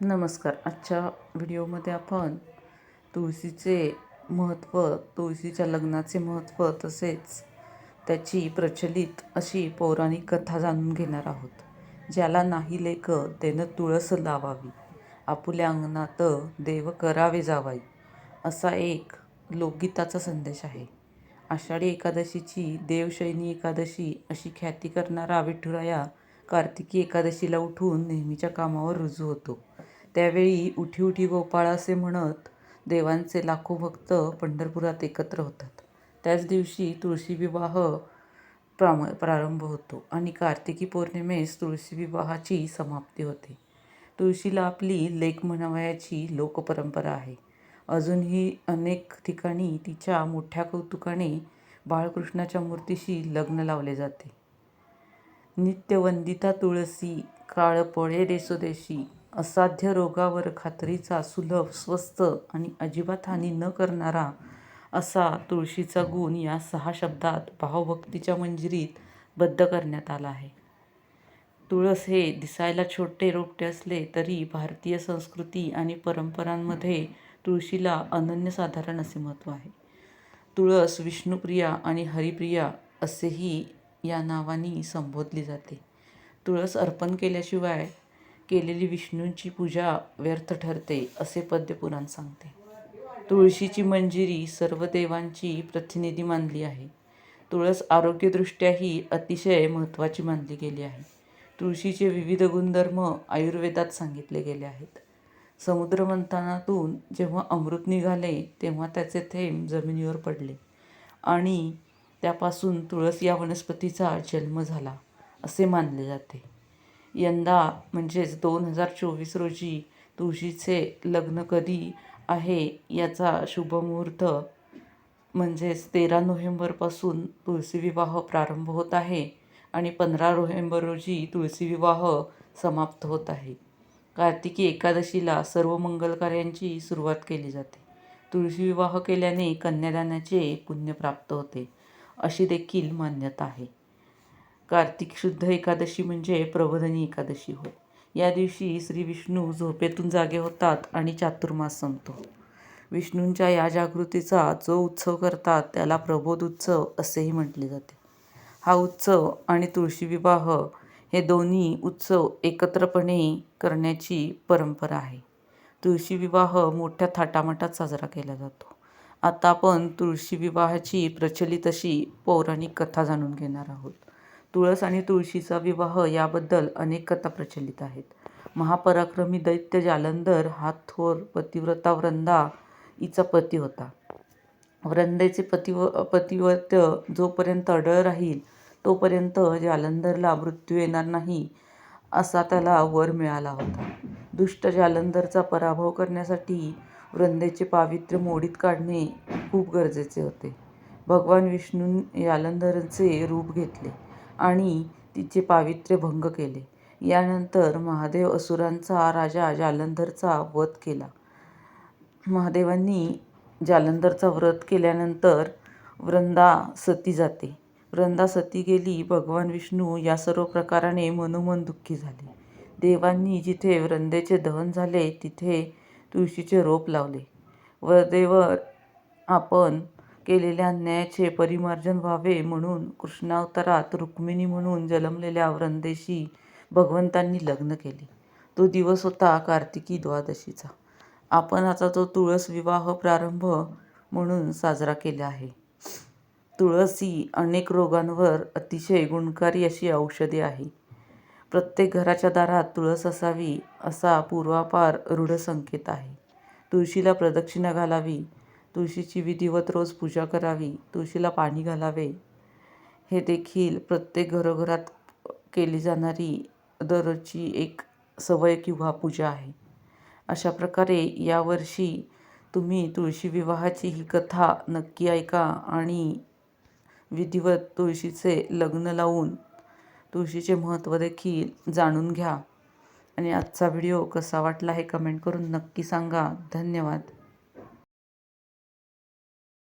नमस्कार. आजच्या व्हिडिओमध्ये आपण तुळशीचे महत्त्व तुळशीच्या लग्नाचे महत्त्व तसेच त्याची प्रचलित अशी पौराणिक कथा जाणून घेणार आहोत. ज्याला नाही लेख त्यानं तुळस लावावी. आपुल्या अंगणात देव करावे जावाई असा एक लोकगीताचा संदेश आहे. आषाढी एकादशीची देवशैनी एकादशी अशी ख्याती करणारा विठुराया कार्तिकी एकादशीला उठून नेहमीच्या कामावर रुजू होतो. त्यावेळी उठी उठी गोपाळ असे म्हणत देवांचे लाखो भक्त पंढरपुरात एकत्र होतात. त्याच दिवशी तुळशी विवाह प्राम प्रारंभ होतो आणि कार्तिकी पौर्णिमेस तुळशी विवाहाची समाप्ती होते. तुळशीला आपली लेख म्हणावयाची लोकपरंपरा आहे. अजूनही अनेक ठिकाणी तिच्या मोठ्या कौतुकाने बाळकृष्णाच्या मूर्तीशी लग्न लावले जाते. नित्यवंदिता तुळसी काळ पळे देशोदेशी असाध्य रोगावर खात्रीचा सुलभ स्वस्त आणि अजिबात हानी न करणारा असा तुळशीचा गुण या सहा शब्दात भावभक्तीच्या मंजिरीत बद्ध करण्यात आला आहे. तुळस हे दिसायला छोटे रोपटे असले तरी भारतीय संस्कृती आणि परंपरांमध्ये तुळशीला अनन्यसाधारण असे महत्त्व आहे. तुळस विष्णुप्रिया आणि हरिप्रिया असेही या नावानी संबोधली जाते. तुळस अर्पण केल्याशिवाय केलेली विष्णूंची पूजा व्यर्थ ठरते असे पद्यपुराण सांगते. तुळशीची मंजिरी सर्व देवांची प्रतिनिधी मानली आहे. तुळस आरोग्यदृष्ट्याही अतिशय महत्त्वाची मानली गेली आहे. तुळशीचे विविध गुणधर्म आयुर्वेदात सांगितले गेले आहेत. समुद्रमंथनातून जेव्हा अमृत निघाले तेव्हा त्याचे थेंब जमिनीवर पडले आणि त्यापासून तुळस या वनस्पतीचा जन्म झाला असे मानले जाते. यंदा म्हणजेच दोन हजार चोवीस रोजी तुळशीचे लग्न कधी आहे याचा शुभमुहूर्त म्हणजेच तेरा नोव्हेंबरपासून तुळशी विवाह प्रारंभ होत आहे आणि पंधरा नोव्हेंबर रोजी तुळशी विवाह समाप्त होत आहे. कार्तिकी एकादशीला सर्व मंगल कार्यांची सुरुवात केली जाते. तुळशी विवाह केल्याने कन्यादानाचे पुण्य प्राप्त होते अशी देखील मान्यता आहे. कार्तिक शुद्ध एकादशी म्हणजे प्रबोधनी एकादशी होय. या दिवशी श्री विष्णू झोपेतून जागे होतात आणि चातुर्मास संपतो. विष्णूंच्या या जागृतीचा जो उत्सव करतात त्याला प्रबोध उत्सव असेही म्हटले जाते. हा उत्सव आणि तुळशी विवाह हे दोन्ही उत्सव एकत्रपणे करण्याची परंपरा आहे. तुळशी विवाह मोठ्या थाटामाटात साजरा केला जातो. आता आपण तुळशी विवाहाची प्रचलित अशी पौराणिक कथा जाणून घेणार आहोत. तुळस आणि तुळशीचा विवाह याबद्दल अनेक कथा प्रचलित आहेत. महापराक्रमी दैत्य जालंधर हा थोर पतिव्रता वृंदा हिचा पती होता. वृंदेचे पतिव पतिव्रत्य जोपर्यंत अडळ राहील तोपर्यंत जालंधरला मृत्यू येणार नाही असा त्याला वर मिळाला होता. दुष्ट जालंधरचा पराभव करण्यासाठी वृंदेचे पावित्र्य मोडीत काढणे खूप गरजेचे होते. भगवान विष्णू जालंधरचे रूप घेतले. आणि तिचे पावित्र्य भंग केले. यानंतर महादेव असुरांचा राजा जालंधरचा वध केला. महादेवांनी जालंधरचा व्रत केल्यानंतर वृंदा सती जाते. वृंदा सती गेली भगवान विष्णू या सर्व प्रकाराने मनोमन दुःखी झाले. देवांनी जिथे वृंदेचे दहन झाले तिथे तुळशीचे रोप लावले. वदेवर आपण केलेल्या अन्यायाचे परिमार्जन व्हावे म्हणून कृष्णावतारात रुक्मिणी म्हणून जन्मलेल्या वृंदेशी भगवंतांनी लग्न केले. तो दिवस होता कार्तिकी द्वादशीचा. आपण आता तो तुळस विवाह प्रारंभ म्हणून साजरा केला आहे. तुळस ही अनेक रोगांवर अतिशय गुणकारी अशी औषधी आहे. प्रत्येक घराच्या दारात तुळस असावी असा पूर्वापार रूढ संकेत आहे. तुळशीला प्रदक्षिणा घालावी तुळशीची विधिवत रोज पूजा करावी तुळशीला पाणी घालावे. हे देखील प्रत्येक घरोघरात केली जाणारी दररोजची एक सवय किंवा पूजा आहे. अशा प्रकारे यावर्षी तुम्ही तुळशी विवाहाची ही कथा नक्की ऐका आणि विधिवत तुळशीचे लग्न लावून तुळशीचे महत्त्व देखील जाणून घ्या. आणि आजचा व्हिडिओ कसा वाटला हे कमेंट करून नक्की सांगा. धन्यवाद.